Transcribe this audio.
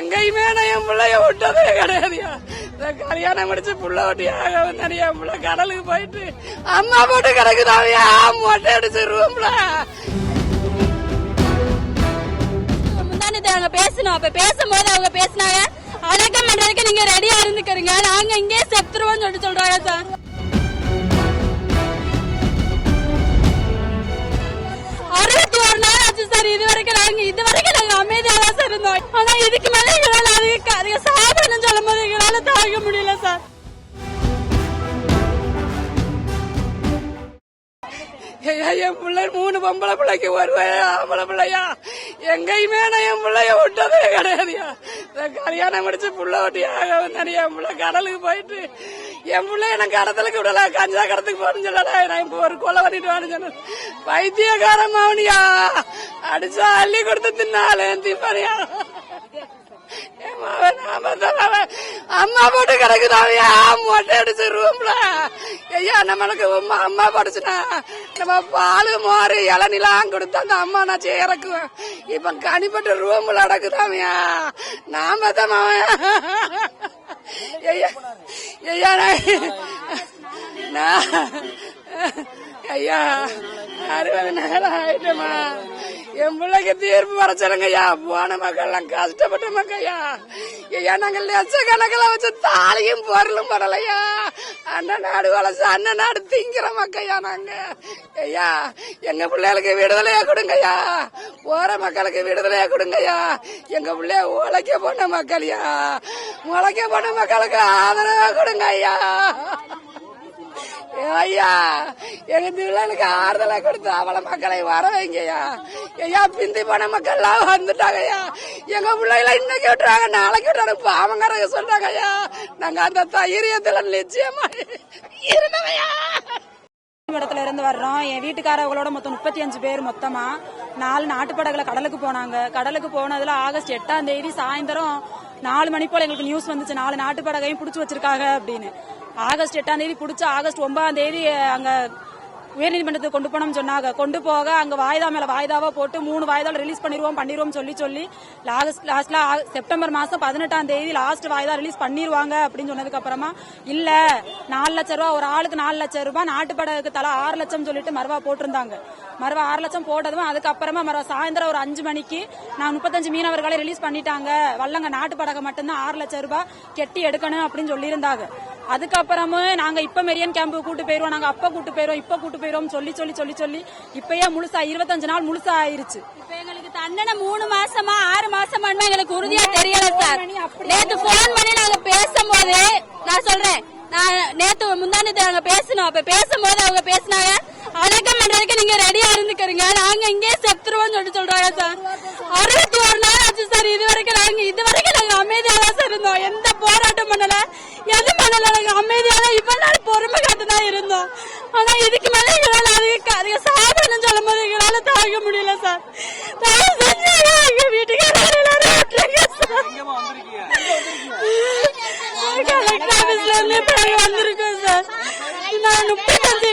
எங்கேயுமே நான் என் பிள்ளைய விட்டதே கிடையாதுயா இந்த கல்யாணம் முடிச்சு புள்ள ஒட்டியாக வந்தாரு என் பிள்ளை கடலுக்கு போயிட்டு அம்மா போட்டு கிடக்குதாவையா மொட்டை அடிச்சு ரூம்ல முந்தானத்தை அவங்க பேசணும். அப்ப பேசும்போது அவங்க பேசினாங்க. அடக்கம் பண்றதுக்கு நீங்க ரெடியா இருந்துக்கிறீங்க. நாங்க இங்கே செத்துருவோம் சொல்லிட்டு சொல்றாங்க சார் அறுபத்தி ஒரு நாள் ஆச்சு சார் இது வரைக்கும் நாங்க இது வரைக்கும் நாங்க அமைதியா தான் சார் இருந்தோம். ஆனா இதுக்கு மேல என் பிள்ளை மூணு பொம்பளை பிள்ளைக்கு வருவேன் ஆம்பளை பிள்ளையா? எங்கேயுமே நான் என் பிள்ளைய விட்டதே கிடையாதுயா. கல்யாணம் முடிச்சு புள்ள ஒட்டியாக வந்தாரு என் பிள்ளை கடலுக்கு போயிட்டு என் பிள்ளை எனக்கு கடத்தலுக்கு விடல கஞ்சா கடத்துக்கு போகணும்னு சொல்லல நான் இப்போ ஒரு கொலை பண்ணிட்டு வான்னு சொன்னேன். பைத்தியக்காரன் மௌனியா அடிச்சா அள்ளி கொடுத்து தின்னாலே திப்பறியா என் மாவன் நாம அம்மா போட்டு கிடக்குதாவையா மொட்டை அடிச்சு ரூம்ல ஐயா நம்மளுக்கு உம்மா அம்மா படிச்சுனா நம்ம பால் மோறு இளநிலாம் கொடுத்து அந்த அம்மா நான் இறக்குவேன். இப்ப கனிப்பட்ட ரூம்ல அடக்குதாவையா நாம தான் அவன் ஐயா ஐயா நான் நான் ஐயா அறுபது நாள் ஆயிட்டமா? என் பிள்ளைக்கு தீர்ப்பு வர சொல்லுங்க ஐயா போன மக்கள்லாம் கஷ்டப்பட்ட மக்கையா ஐயா நாங்க லட்சக்கணக்கில் வச்சு தாலியும் பொருளும் பரலையா அண்ணன் நாடு வளர்ச்சி அண்ணன் நாடு திங்கிற மக்கையா நாங்க. ஐயா எங்க பிள்ளைகளுக்கு விடுதலையா கொடுங்கய்யா. போற மக்களுக்கு விடுதலையா கொடுங்கய்யா. எங்க பிள்ளைய உழைக்க போன மக்களையா. உழைக்க போன மக்களுக்கு ஆதரவா கொடுங்க ஐயா ஐயா எங்க திருவிழானுக்கு ஆறுதலா கொடுத்து அவளை மக்களை வர வைங்கய்யா. ஐயா பிந்தி போன மக்கள்லாம் வந்துட்டாங்கய்யா. எங்க பிள்ளைகளை இன்னைக்கு விட்டுறாங்க நாளைக்கு விட்டுறாங்க பாவங்காரங்க சொல்றாங்க ஐயா நாங்க அந்த தைரியத்துல நிச்சயமா இருந்தவையா இடத்துல இருந்து வர்றோம். என் வீட்டுக்காரவங்களோட மொத்தம் முப்பத்தி அஞ்சு பேர் மொத்தமா. நாலு நாட்டுப்படகுல கடலுக்கு போனாங்க. கடலுக்கு போனதுல ஆகஸ்ட் எட்டாம் தேதி சாயந்தரம் நாலு மணி போல எங்களுக்கு நியூஸ் வந்துச்சு. நாலு நாட்டுப்படகையும் பிடிச்சி வச்சிருக்காங்க அப்படின்னு. ஆகஸ்ட் எட்டாம் தேதி புடிச்சு ஆகஸ்ட் ஒன்பதாம் தேதி அங்க உயர்நீதிமன்றத்துக்கு கொண்டு போனோம்னு சொன்னாங்க. கொண்டு போக அங்க வாய்தா மேல வாய்தாவா போட்டு மூணு வாய்தால ரிலீஸ் பண்ணிடுவோம் பண்ணிடுவோம் சொல்லி சொல்லி லாஸ்ட் லாஸ்ட்ல செப்டம்பர் மாசம் பதினெட்டாம் தேதி லாஸ்ட் வாய்தா ரிலீஸ் பண்ணிடுவாங்க அப்படின்னு சொன்னதுக்கு அப்புறமா இல்ல நாலு லட்சம் ரூபா ஒரு ஆளுக்கு நாலு லட்சம் ரூபாய் நாட்டுப்படகுக்கு தலா ஆறு லட்சம் சொல்லிட்டு மறுவா போட்டிருந்தாங்க. மறுவா ஆறு லட்சம் போட்டதும் அதுக்கப்புறமா மறுவா சாயந்தரம் ஒரு அஞ்சு மணிக்கு நான் முப்பத்தஞ்சு மீனவர்களை ரிலீஸ் பண்ணிட்டாங்க. வல்லங்க நாட்டுப்படகை மட்டும்தான் ஆறு லட்சம் ரூபாய் கெட்டி எடுக்கணும் அப்படின்னு சொல்லியிருந்தாங்க. அதுக்கப்புறமும் நாங்க இப்ப மெரியன் கேம்பு கூட்டு போயிருவோம். நாங்க அப்ப கூட்டு போயிருவோம். இப்ப கூட்டு போயிருவோம். சொல்லி சொல்லி சொல்லி சொல்லி. இப்பயே முழுசா இருபத்தஞ்சு நாள் முழுசா ஆயிருச்சு. இப்ப எங்களுக்கு தண்டனை மூணு மாசமா ஆறு மாசமா எங்களுக்கு உறுதியா தெரியல சார். நேத்து போன் பண்ணி நாங்க பேசும்போது நான் சொல்றேன். நான் நேத்து முந்தானத்தை நாங்க பேசணும் அப்ப பேசும்போது அவங்க பேசினாங்க. அடக்கம் பண்றதுக்கு நீங்க ரெடியா இருந்துக்கிறீங்க. நாங்க இங்கே செத்துருவோம்னு சொல்லிட்டு சொல்றாங்க சார். அமைதியாக இவ்வளவு நாள் பொறுமை காத்துதான் இருந்தோம். ஆனா இதுக்கு மேல எங்களால அதிக சாப்பிடணும் சொல்லும் போது எங்களால தாங்க முடியல சார் தயவு செஞ்சு எங்க வீட்டுக்காரர் எல்லாரும் இருந்து இப்ப வந்திருக்கோம் சார் நான் முப்பத்தஞ்சு